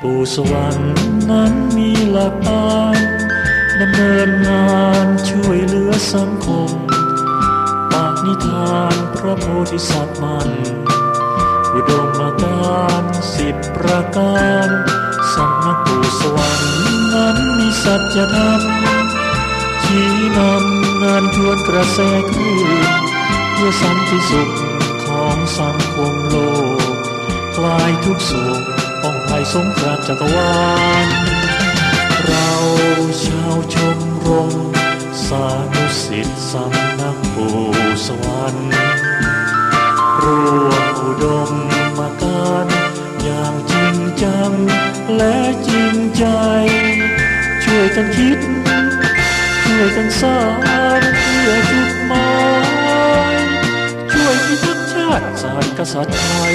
ปู่สวรรค์นั้นมีหลักการดำเนินงานช่วยเหลือสังคม ปากนิทานพระโพธิสัตว์มัน อุดมการสิบประการสำนักปู่สวรรค์นั้นมีสัจธรรมชี้นำงานทวนกระแสคลื่นเพื่อสันติสุขของสังคมโลกคลายทุกโศกป้องภัย สงครามจักรวาล เราชาวชมรม สานุสิทธิ์สำนักปู่สวรรค์รวมอุดมมาการอย่างจริงจัง และจริงใจ ช่วยกันคิด ช่วยกันสร้างเพื่อจุดหมายช่วยพิทักษ์ชาติศาสตร์กษัตริย์ไทย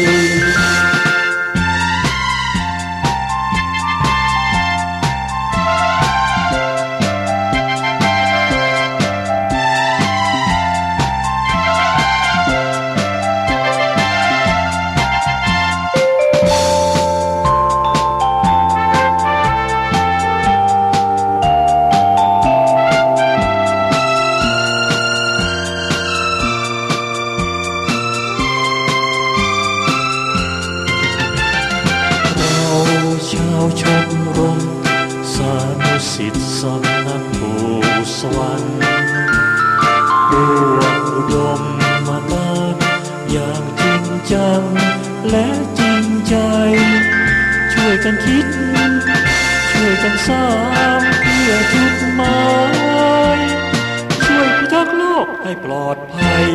สานุสิทธิสำนักปู่สวรรค์รวมอุดมมากาอย่างจริงจัง และจริงใจ ช่วยกันคิด ช่วยกันสร้างเพื่อจุดหมายช่วยพิทักษ์โลกให้ปลอดภัย